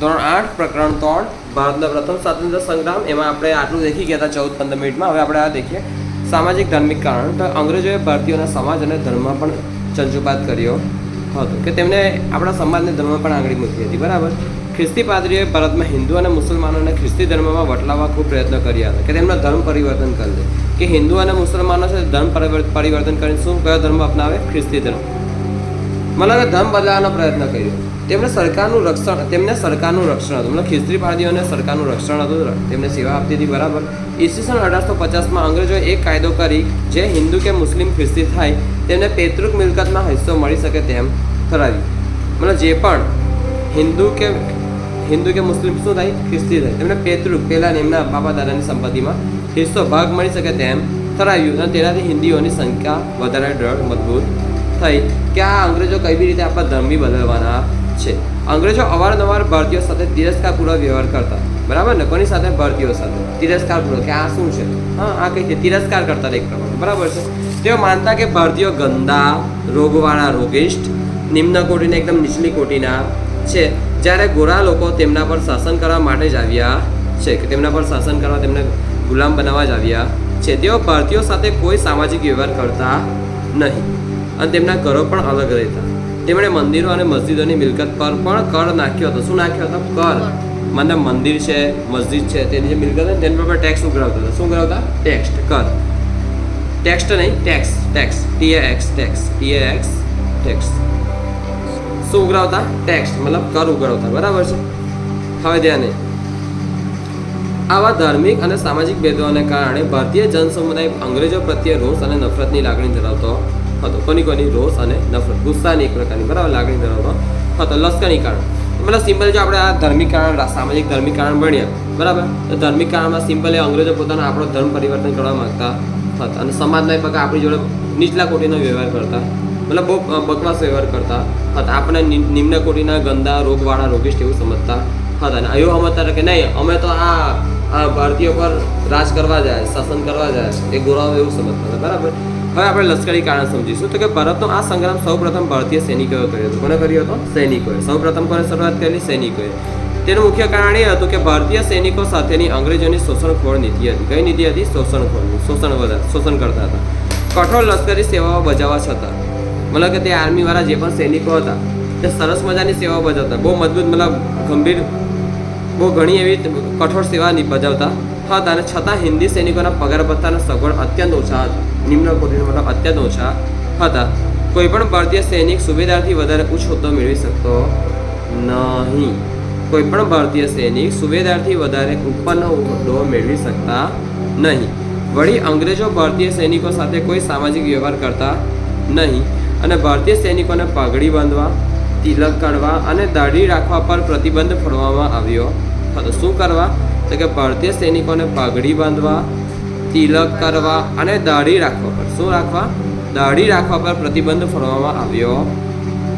ધોરણ આઠ, પ્રકરણ ત્રણ, ભારતના પ્રથમ સ્વાતંત્ર્ય સંગ્રામ, એમાં આપણે આટલું દેખી ગયા હતા ચૌદ પંદર મિનિટમાં. હવે આપણે આ દેખીએ. સામાજિક ધાર્મિક કારણ. તો અંગ્રેજોએ ભારતીયોના સમાજ અને ધર્મમાં પણ ચંચુપાત કર્યો હતો કે તેમને આપણા સમાજને ધર્મમાં પણ આંગળી મૂકી હતી. બરાબર? ખ્રિસ્તી પાદરીઓએ ભારતમાં હિન્દુ અને મુસલમાનોને ખ્રિસ્તી ધર્મમાં વટલાવવા ખૂબ પ્રયત્ન કર્યા હતા કે તેમનો ધર્મ પરિવર્તન કરી દે. કે હિન્દુ અને મુસલમાનો છે ધર્મ પરિવર્તન કરીને શું, કયો ધર્મ અપનાવે? ખ્રિસ્તી ધર્મ. મતલબ ધર્મ બદલાવવાનો પ્રયત્ન કર્યો. તેમણે સરકારનું રક્ષણ, તેમને સરકારનું રક્ષણ હતું. મતલબ ખિસ્ત્રી ભારતીયોને સરકારનું રક્ષણ હતું. તેમને સેવા આપતી હતી, બરાબર. ઈસવીસન અઢારસો પચાસમાં અંગ્રેજોએ એક કાયદો કરી, જે હિન્દુ કે મુસ્લિમ ખ્રિસ્તી થાય, તેમને પૈતૃક મિલકતમાં હિસ્સો મળી શકે તેમ ઠરાવ્યું. મતલબ જે પણ હિન્દુ કે હિન્દુ કે મુસ્લિમ શું થાય? ખ્રિસ્તી થાય. તેમને પૈતૃક, પહેલાં એમના બાપા દાદાની સંપત્તિમાં હિસ્સો ભાગ મળી શકે તેમ ઠરાવ્યું. અને તેનાથી હિન્દીઓની સંખ્યા વધારે દ્રઢ મજબૂત થઈ. કે આ અંગ્રેજો કઈ રીતે આપણા ધર્મી બદલવાના છે. અંગ્રેજો અવારનવાર ભારતીયો સાથે તિરસ્કારપૂર્વક વ્યવહાર કરતા. બરાબર ને? કોની સાથે? ભારતીયો સાથે. તિરસ્કારપૂર્વક કે આ શું છે? હા, આ કઈ છે? તિરસ્કાર કરતા એક પ્રમાણે. બરાબર છે? તેઓ માનતા કે ભારતીયો ગંદા, રોગવાળા રોગિષ્ઠ નિમ્ન કોટીના, એકદમ નીચલી કોટીના છે. જ્યારે ગોરા લોકો તેમના પર શાસન કરવા માટે જ આવ્યા છે. કે તેમના પર શાસન કરવા, તેમને ગુલામ બનાવવા જ આવ્યા છે. તેઓ ભારતીયો સાથે કોઈ સામાજિક વ્યવહાર કરતા નહીં. અને તેમના ઘરો પણ અલગ રહેતા. તેમણે મંદિરો અને મસ્જિદોની મિલકત પર પણ કર નાખ્યો હતો. શું નાખ્યો હતો? કર. મતલબ મંદિર છે મસ્જિદ છે તેની જે મિલકત હતી તેની પર ટેક્સ ઉઘરાવતા હતા. શું ઉઘરાવતા? ટેક્સ કર. ટેક્સ નહીં tax tax TA X tax T X tax શું ઉઘરાવતા? ટેક્સ મતલબ કર ઉઘરાવતા. બરાબર છે? હવે ધ્યાન. નહીં આવા ધાર્મિક અને સામાજિક ભેદોને કારણે ભારતીય જનસમુદાય અંગ્રેજો પ્રત્યે રોષ અને નફરતની લાગણી ધરાવતો હતો. કોની કોની? રોષ અને નફરત. ગુસ્સાની એક પ્રકારની, બરાબર? લાગણી ધરાવતો હતો. લશ્કરી કારણ. મતલબ સિમ્પલ જો આપણે આ ધાર્મિક કારણ સામાજિક ધાર્મિક કારણ ભણ્યા બરાબર? તો ધાર્મિક કારણમાં એ અંગ્રેજો પોતાનો આપણો ધર્મ પરિવર્તન કરવા માંગતા હતા. અને સમાજના પગ આપણી જોડે નીચલા કોટીનો વ્યવહાર કરતા, મતલબ બહુ બકવાસ વ્યવહાર કરતા હતા. આપણે નિમ્ન કોટીના ગંદા, રોગવાળા, રોગિષ્ઠ એવું સમજતા હતા. અને એવું સમજતા કે નહીં, અમે તો આ આ ભારતીયો પર રાજ કરવા જાય, શાસન કરવા જાય, એ ગોરાઓ એવું સમજતા હતા. બરાબર? હવે આપણે લશ્કરી કારણ સમજીશું. તો કે ભારતનો આ સંગ્રામ સૌપ્રથમ ભારતીય સૈનિકોએ કર્યો હતો. કોને કર્યો હતો? સૈનિકોએ. સૌપ્રથમ કોને શરૂઆત કરેલી? સૈનિકોએ. તેનું મુખ્ય કારણ એ હતું કે ભારતીય સૈનિકો સાથેની અંગ્રેજોની શોષણખોર નીતિ હતી. કઈ નીતિ હતી? શોષણખોરની. શોષણ વધારે શોષણ કરતા હતા. કઠોર લશ્કરી સેવાઓ બજાવવા છતાં, મતલબ કે તે આર્મીવાળા જે પણ સૈનિકો હતા, તે સરસ મજાની સેવાઓ બજાવતા. બહુ મજબૂત, મતલબ ગંભીર, બહુ ઘણી એવી કઠોર સેવા બજાવતા હતા અને છતાં હિન્દી સૈનિકોના પગાર ભથ્થાના સગવડ અત્યંત ઓછા હતા. નિમ્ન કોટીના મતલબ અત્યંત ઓછા હતા. કોઈ પણ ભારતીય સૈનિક સુબેદારથી વધારે ઉચ્ચ હોદ્દો મેળવી શકતો નહીં. કોઈ પણ ભારતીય સૈનિક સુબેદારથી વધારે ઉપરનો હોદ્દો મેળવી શકતા નહીં. વળી અંગ્રેજો ભારતીય સૈનિકો સાથે કોઈ સામાજિક વ્યવહાર કરતા નહીં અને ભારતીય સૈનિકોને પાઘડી બાંધવા, તિલક કાઢવા અને દાઢી રાખવા પર પ્રતિબંધ ફરવામાં આવ્યો હતો. શું કરવા? તો કે ભારતીય સૈનિકોને પાઘડી બાંધવા તિલક કરવા અને દાઢી રાખવા પર. શું રાખવા? દાઢી રાખવા પર પ્રતિબંધ ફરવામાં આવ્યો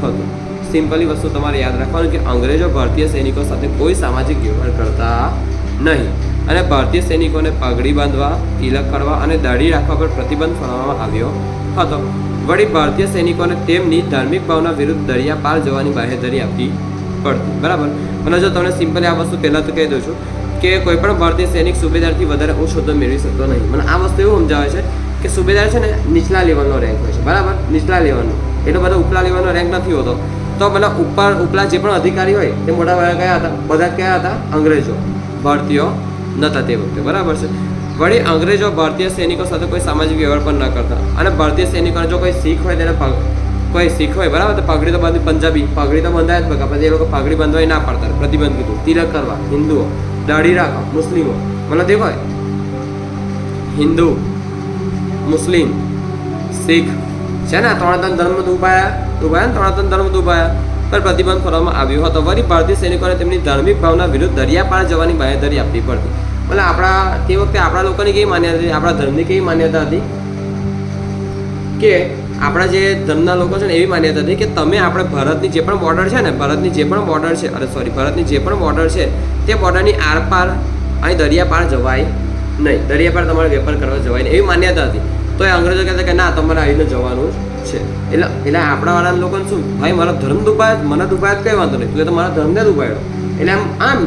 હતો. સિમ્પલી વસ્તુ તમારે યાદ રાખવાનું કે અંગ્રેજો ભારતીય સૈનિકો સાથે કોઈ સામાજિક વ્યવહાર કરતા નહીં. અને ભારતીય સૈનિકોને પાઘડી બાંધવા, તિલક કરવા અને દાઢી રાખવા પર પ્રતિબંધ ફરવામાં આવ્યો હતો. વળી ભારતીય સૈનિકોને તેમની ધાર્મિક ભાવના વિરુદ્ધ દરિયા પાર જવાની બાહેધરી આપવી પડતી. બરાબર? મને જો તમને સિમ્પલી આ વસ્તુ પહેલાં તો કહી દઉં છું કે કોઈ પણ ભારતીય સૈનિક સુબેદારથી વધારે ઉચ્ચ હોદ્દો મેળવી શકતો નહીં. મને આ વસ્તુ એવું સમજાવે છે કે સુબેદાર છે ને નીચલા લેવલનો રેન્ક હોય છે. બરાબર? નીચલા લેવલનો. એટલો બધો ઉપલા લેવલનો રેન્ક નથી હોતો. તો મને ઉપર, ઉપલા જે પણ અધિકારી હોય, તે મોટા ભાગે કયા હતા? બધા કયા હતા? અંગ્રેજો. ભારતીયો નહોતા તે વખતે. બરાબર છે? વળી અંગ્રેજો ભારતીય સૈનિકો સાથે કોઈ સામાજિક વ્યવહાર પણ ન કરતા. અને ભારતીય સૈનિકોને જો કોઈ શીખ હોય તેને કોઈ શીખ હોય, બરાબર? તો પાઘડી તો બાંધી પંજાબી. પાઘડી તો બંધાય જ બગા પછી એ લોકો પાઘડી બંધવાય ના પાડતા, પ્રતિબંધ કીધું. તિલક કરવા, હિન્દુઓ. દાઢી રાખવા મુસ્લિમો. મને દેખો હિન્દુ, મુસ્લિમ, શીખ. છે ને ત્રણ ત્રણ ધર્મ દુભાયા દુભાયા ત્રણ ત્રણ ધર્મ દુભાયા પર પ્રતિબંધ કરવામાં આવ્યો હતો. વળી ભારતીય સૈનિકોને તેમની ધાર્મિક ભાવના વિરુદ્ધ દરિયા પાર જવાની બાહેધરી આપવી પડતી. એટલે આપણા, તે વખતે આપણા લોકોની કેવી માન્યતા હતી? આપણા ધર્મની કેવી માન્યતા હતી? કે આપણા જે ધર્મના લોકો છે ને એવી માન્યતા હતી કે તમે આપણે ભારતની જે પણ બોર્ડર છે ને, ભારતની જે પણ બોર્ડર છે, અરે સોરી ભારતની જે પણ બોર્ડર છે, તે બોર્ડરની આરપાર અહીં દરિયા પાર જવાય નહીં. દરિયા પાર તમારે વેપાર કરવા જવાય નહીં. એવી માન્યતા હતી. તો એ અંગ્રેજો કહેતા કે ના, તમારે આવીને જવાનું છે. એટલે એટલે આપણા વાળા લોકોને શું? ભાઈ, મારો ધર્મ દુભાય મને દુભાય કઈ વાંધો નહીં. તું એ તો મારા ધર્મને દુભાયો. એટલે આમ આમ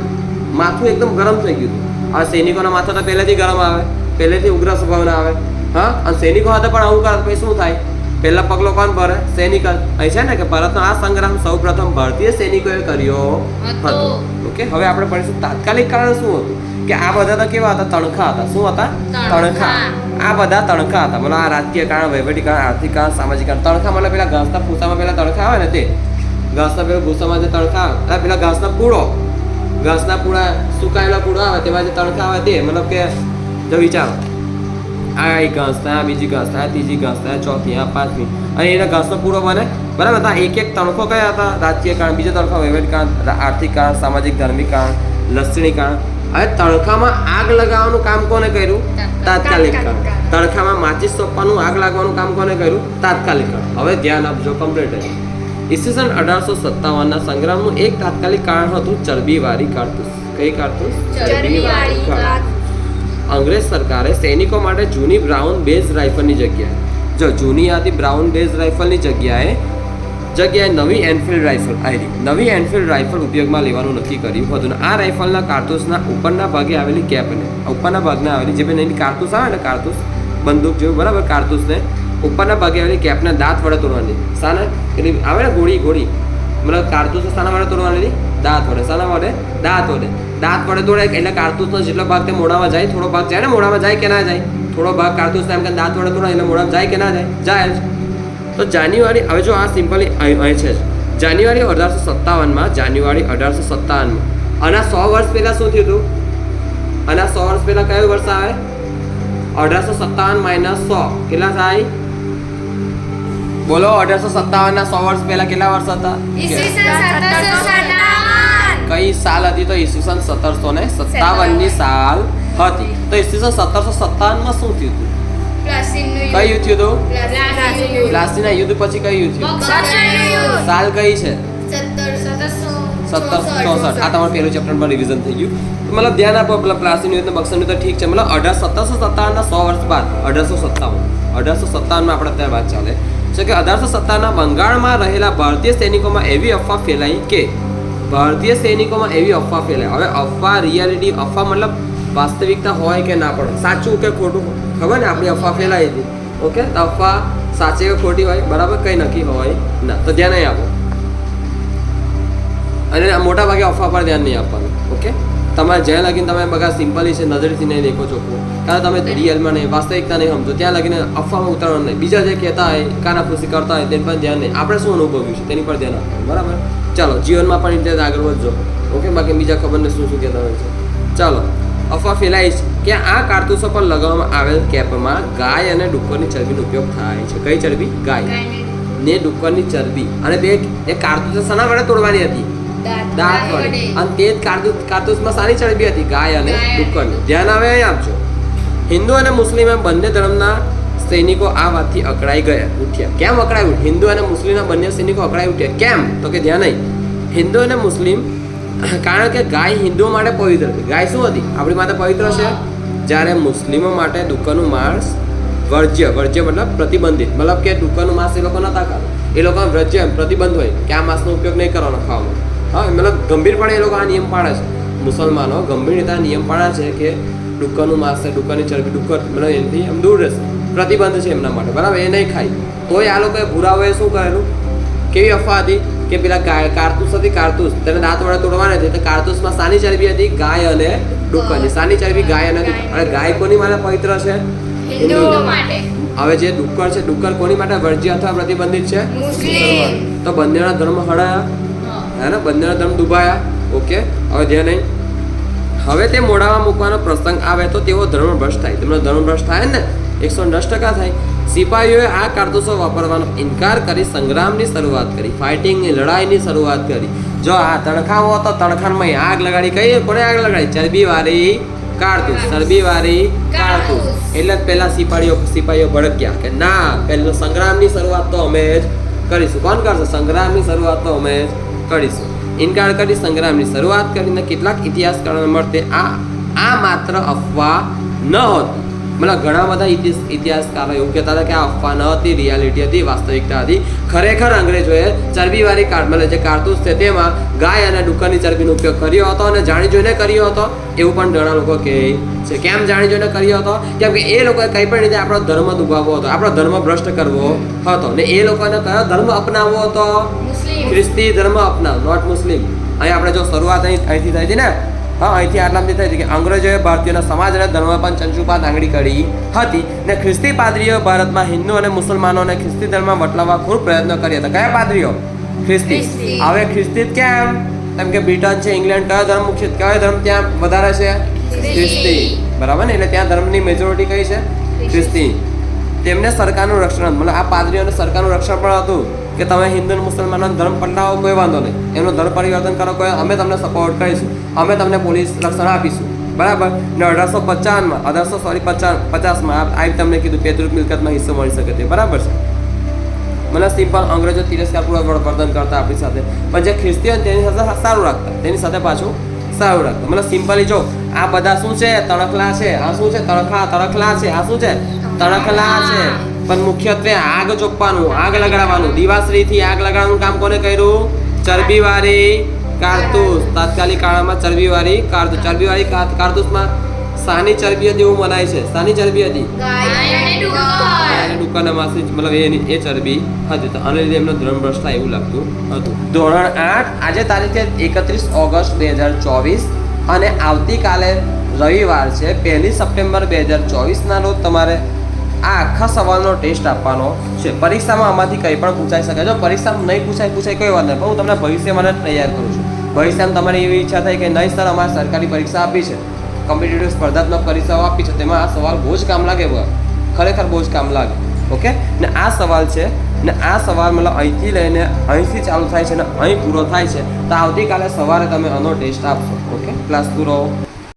માથું એકદમ ગરમ થઈ ગયું આ સૈનિકોના માથા તો પહેલેથી ગરમ આવે, પહેલેથી ઉગ્ર સ્વભાવના આવે. હા? અને સૈનિકો સાથે પણ આવું કરે પછી શું થાય? પહેલા પગલો કોણ ભરે? સૈનિક. અહીં છે ને કે ભારતનો આ સંગ્રામ સૌ પ્રથમ ભારતીય સૈનિકોએ કર્યો હતો. ઓકે હવે આપણે ભણીશું તાત્કાલિક કારણ શું હતું? કે આ બધા તો કેવા હતા? તણખા હતા. શું હતા? તણખા. તણખા. આ બધા તણખા હતા. મતલબ આ રાજકીય કારણ વહીવટી કારણ આર્થિક કારણ સામાજિક કારણ. તણખા મતલબ પેલા ઘાસના ભૂસામાં પેલા તણખા આવે ને તે? ઘાસના પેલા ભૂસામાં જે તણખા આવે પેલા ઘાસના પૂળો. ઘાસના પૂળા સુકાયેલા પૂળો આવે તેમાં જે તણખા આવે તે મતલબ કે જો વિચારો. આ એક ઘાસ થાય આ બીજી ઘાસ થાય ત્રીજી ઘાસ થાય ચોથી આ પાંચમી. અને એના ઘાસનો પૂરો બને. બરાબર હતા એક એક તણખો કયા હતા? રાજકીય કારણ બીજો તણખા વહીવટ કારણ આર્થિક કારણ સામાજિક ધાર્મિક કારણ લસણી કારણ. હવે તણખામાં આગ લગાવવાનું કામ કોને કર્યું? તાત્કાલિક કારણ. તણખામાં માચિસ સોંપવાનું આગ લાગવાનું કામ કોને કર્યું? તાત્કાલિક કારણ. હવે ધ્યાન આપજો કમ્પ્લીટ ઈસવીસન અઢારસો સત્તાવનના સંગ્રામનું એક તાત્કાલિક કારણ હતું ચરબીવાળી કારતૂસ. કઈ કારતૂસ? ચરબીવાળી. અંગ્રેજ સરકારે સૈનિકો માટે જૂની બ્રાઉન બેઝ રાઇફલની જગ્યાએ, જો જૂની હતી બ્રાઉન બેઝ રાઇફલની જગ્યાએ જગ્યાએ નવી એનફિલ્ડ રાઇફલ આવી. નવી એનફિલ્ડ રાઇફલ ઉપયોગમાં લેવાનું નક્કી કર્યું હતું આ રાઇફલના કારતૂસના ઉપરના ભાગે આવેલી કેપને ઉપરના ભાગના આવેલી જે એની કારતૂસ આવે ને કારતૂસ, બંદૂક જેવું, બરાબર કારતૂસને, ઉપરના ભાગે આવેલી કેપને દાંત વડે તોડવાની. સાને પેલી આવે ને ગોળી ગોળી. મતલબ કારતૂસ સાના વડે તોડવાની, દાંત વડે. શાના વડે? દાંત વડે. દાંત વડે તોડે એટલે કારતૂસનો જેટલો ભાગ તે મોઢામાં જાય, થોડો ભાગ જાય ને મોઢામાં જાય કે ના જાય? થોડો ભાગ કારતૂસને એમ કે દાંત વડે તોડે એટલે મોઢામાં જાય કે ના જાય? જાય જ. તો જાન્યુઆરી, હવે જો આ સિમ્પલી અહીં છે જાન્યુઆરી અઢારસો સત્તાવનમાં, જાન્યુઆરી અઢારસો સત્તાવનમાં. અને સો વર્ષ પહેલાં શું થયું હતું? અને સો વર્ષ પહેલાં કયું વર્ષ આવે? અઢારસો સત્તાવન માઇનસ સો. કેટલા થાય? બોલો, અઢારસો સત્તાવનના સો વર્ષ પહેલાં કેટલા વર્ષ હતા? કઈ સાલ હતી તો ઈસવીસન સત્તરસો ને સત્તાવનની સાલ હતી. તો ઈસવીસન સત્તરસો સત્તાવનમાં શું થયું હતું? પ્લાસીનું કઈ યુદ્ધ થયું હતું? પ્લાસીનું યુદ્ધ. પછી કઈ યુદ્ધ. થયું સાલ કઈ છે? સત્તરસો ચોસઠ. આ તમારું પહેલું ચેપ્ટર પર રિવિઝન થઈ ગયું. મતલબ ધ્યાન આપો પેલા પ્લાસીનું યુદ્ધ બક્સરનું તો ઠીક છે. મતલબ અઢાર સત્તરસો સત્તાવનના સો વર્ષ બાદ અઢારસો સત્તાવન. અઢારસો સત્તાવનમાં આપણે અત્યારે વાત ચાલે. છે કે અઢારસો સત્તાવનના બંગાળમાં રહેલા ભારતીય સૈનિકોમાં એવી અફવા ફેલાઈ કે ભારતીય સૈનિકોમાં એવી અફવા ફેલાઈ હવે અફવા રિયાલિટી અફવા મતલબ વાસ્તવિકતા હોય કે ના પણ. સાચું કે ખોટું ખબર ને? આપણી અફવા ફેલાઈ હતી ઓકે તો અફવા સાચી કે ખોટી હોય? બરાબર કંઈ નક્કી હોય ના. તો ધ્યાન નહીં આપો. અને મોટા ભાગે અફવા પર ધ્યાન નહીં આપવાનું. ઓકે તમારે જ્યાં લાગીને તમે બધા સિમ્પલી છે, નજરથી નહીં દેખો છો કારણ તમે રિયલમાં નહીં, વાસ્તવિકતા નહીં સમજો. ત્યાં લગીને અફવામાં ઉતારવાનું નહીં. બીજા જે કહેતા હોય કાનાફૂસી કરતા હોય, તેની પર ધ્યાન નહીં. આપણે શું અનુભવ્યું છે? તેની પર ધ્યાન આપવાનું. બરાબર? ચાલો જીવનમાં પણ રીતે આગળ વધજો. ઓકે બાકી બીજા ખબર ને શું શું કહેતા હોય છે? ચાલો અફવા ફેલાઈ છે. કે આ કારતૂસો પર લગાવવામાં આવેલ કેપમાં ગાય અને ડુક્કરની ચરબીનો ઉપયોગ થાય છે. કઈ ચરબી? ગાય. ને ડુક્કરની ચરબી. અને તે એ કારતૂસો શાના વડે તોડવાની હતી? દાંત. વડે. અને તે જ કારતૂસ કારતૂસમાં સારી ચરબી હતી ગાય અને ગાય અને ડુક્કરની. ધ્યાન આવે અહીં આપજો. હિન્દુ અને મુસ્લિમ એમ બંને ધર્મના સૈનિકો આ વાતથી અકળાઈ ગયા, ઉઠ્યા. કેમ અકળાઈ ઉઠ્યા હિન્દુ અને મુસ્લિમના બંને સૈનિકો અકળાઈ ઉઠ્યા. કેમ? તો કે ધ્યાન નહીં. હિન્દુ અને મુસ્લિમ, કારણ કે ગાય હિન્દુઓ માટે પવિત્ર હતી. ગાય શું હતી? આપણી માટે પવિત્ર છે? જ્યારે મુસ્લિમો માટે દુકાનનું માંસ વર્જ્ય વર્જ્ય મતલબ પ્રતિબંધિત. મતલબ કે દુકાનનું માંસ એ લોકો નતા ખાતા. એ લોકો વર્જ્ય પ્રતિબંધ હોય. કે આ માંસનો ઉપયોગ નહીં કરવાનો ખાવામાં. હા, મતલબ ગંભીરપણે એ લોકો આ નિયમ પાડે છે. મુસલમાનો ગંભીર રીતે નિયમ પાડે છે કે ડુક્કરનું માંસ છે ડુક્કરની ચરબી ડુક્કર મતલબ એનાથી એમ દૂર રહેશે. પ્રતિબંધ છે એમના માટે. બરાબર? એ નહીં ખાય. તોય આ લોકોએ ભૂરાઓએ શું કરેલું? કેવી અફવા હતી? કે પેલા ગાય કારતૂસ હતી કારતૂસ. તેને દાંત વડે તોડવાના છે. તો કારતૂસમાં સાની ચરબી હતી? ગાય અને ડુક્કરની. સાની ચરબી ગાય અને અને ગાય કોની માટે પવિત્ર છે? હવે જે ડુક્કર છે ડુક્કર કોની માટે વર્જ્ય અથવા પ્રતિબંધિત છે? તો બંનેના ધર્મ હડાયા હે. ને બંનેના ધર્મ ડૂબાયા ઓકે? હવે ધ્યાન નહીં. હવે તે મોઢામાં મૂકવાનો પ્રસંગ આવે તો તેઓ ધર્મભ્રષ્ટ થાય. તેમનો ધર્મભ્રષ્ટ થાય ને? એકસો દસ ટકા થાય સિપાહીઓએ આ કારતૂસો વાપરવાનો ઇનકાર કરી સંગ્રામની શરૂઆત કરી ફાઇટિંગની લડાઈની શરૂઆત કરી. જો આ તણખાઓ હતો તણખાનમાં આગ લગાડી કઈ કોને આગ લગાડી? ચરબીવાળી કારતૂસ ચરબી કારતૂસ. એટલે જ પહેલાં સિપાહીઓ સિપાહીઓ ભડક્યા કે ના પહેલો સંગ્રામની શરૂઆત તો અમે જ કરીશું. કોણ કરશે? સંગ્રામની શરૂઆત તો અમે જ કરીશું. ઇનકાર કરી સંગ્રામની શરૂઆત કરીને કેટલાક ઇતિહાસકારોને મળતે આ આ માત્ર અફવા ન હતી. મતલબ ઘણા બધા ઇતિહાસ ઇતિહાસકારો એવું કહેતા હતા કે આ અફવા ન હતી રિયાલિટી હતી વાસ્તવિકતા હતી. ખરેખર અંગ્રેજોએ ચરબીવાળી કાર મતલબ જે કારતૂસ છે તેમાં ગાય અને ડુક્કરની ચરબીનો ઉપયોગ કર્યો હતો અને જાણી જોઈને કર્યો હતો. એવું પણ ઘણા લોકો કહે છે. કેમ જાણી જોઈને કર્યો હતો? કેમ કે એ લોકોએ કંઈ પણ રીતે આપણો ધર્મ દુભાવવો હતો આપણો ધર્મ ભ્રષ્ટ કરવો હતો. ને એ લોકોને કયો ધર્મ અપનાવવો હતો? ખ્રિસ્તી ધર્મ અપનાવ નોટ મુસ્લિમ. અહીં આપણે જો શરૂઆત અહીં અહીંથી થઈ હતી ને? હા અહીંથી આટલાથી થાય છે કે અંગ્રેજોએ ભારતીયોના સમાજ અને ધર્મ પર ચંચુપાત આંગળી કરી હતી ને ખ્રિસ્તી પાદરીઓ ભારતમાં હિન્દુ અને મુસલમાનોને ખ્રિસ્તી ધર્મમાં વટલાવવા ખૂબ પ્રયત્નો કર્યા હતા. કયા પાદરીઓ? ખ્રિસ્તી. હવે ખ્રિસ્તી કેમ? કેમ કે બ્રિટન છે ઇંગ્લેન્ડ કયો ધર્મ મુખ્ય? કયો ધર્મ ત્યાં વધારે છે? ખ્રિસ્તી. ખ્રિસ્તી. બરાબર ને? એટલે ત્યાં ધર્મની મેજોરિટી કઈ છે? ખ્રિસ્તી. તેમને સરકારનું રક્ષણ મતલબ આ પાદરીઓને સરકારનું રક્ષણ પણ હતું. કે તમે હિન્દુ મુસલમાનો ધર્મ પલટાવો કોઈ વાંધો નહીં. એમનો ધર્મ પરિવર્તન કરો, કોઈ અમે તમને સપોર્ટ કરીશું. અમે તમને પોલીસ રક્ષણ આપીશું. બરાબર? ને અઢારસો પચાસમાં અઢારસો સોરી પચાસ પચાસમાં આ તમને કીધું પેતૃક મિલકતમાં હિસ્સો મળી શકે છે બરાબર છે? મને સિમ્પલ અંગ્રેજો તિરસ્કારપૂર્વક વર્તન કરતા આપણી સાથે. પણ જે ખ્રિસ્તીયન તેની સાથે સારું રાખતા. તેની સાથે પાછું સારું રાખતા. મતલબ સિમ્પલી જો, આ બધા શું છે? તણખલા છે. આ શું છે? તણખલા તણખલા છે. આ શું છે? તણખલા છે. પણ મુખ્યત્વે આગ ચોપવાનું આગ લગાડવાનું. દિવાશ્રીથી આગ લગાડવાનું કામ કોને કર્યું? ચરબીવાળી કારતૂસ. તાત્કાલિક કાળમાં ચરબીવાળી કારતૂસ. ચરબીવાળી કારતૂસમાં સાની ચરબી હતી એવું મનાય છે. સાની ચરબી હતી? અને અને મતલબ એની એ ચરબી હતી. તો આને લીધે એમનો ધોરણ ભ્રષ્ટ થાય એવું લાગતું હતું. ધોરણ આઠ આજે તારીખે એકત્રીસ ઓગસ્ટ બે હજાર ચોવીસ અને આવતીકાલે રવિવાર છે. પહેલી સપ્ટેમ્બર બે હજાર ચોવીસના રોજ તમારે આ આખા સવાલનો ટેસ્ટ આપવાનો છે. પરીક્ષામાં આમાંથી કંઈ પણ પૂછાઈ શકે. જો પરીક્ષામાં નહીં પૂછાય પૂછાય કોઈ વાત નહીં. પણ હું તમને ભવિષ્યમાં જ તૈયાર કરું છું. ભવિષ્યમાં તમારી એવી ઈચ્છા થાય કે નહીં સર, અમારે સરકારી પરીક્ષા આપી છે. કોમ્પિટેટિવ સ્પર્ધાત્મક પરીક્ષાઓ આપી છે. તેમાં આ સવાલ બહુ જ કામ લાગે ખરેખર બહુ જ કામ લાગે. ઓકે? ને આ સવાલ છે, ને આ સવાલ મતલબ અહીંથી લઈને અહીંથી ચાલુ થાય છે ને અહીં પૂરો થાય છે. તો આવતીકાલે સવારે તમે આનો ટેસ્ટ આપશો. ઓકે? ક્લાસ પૂરો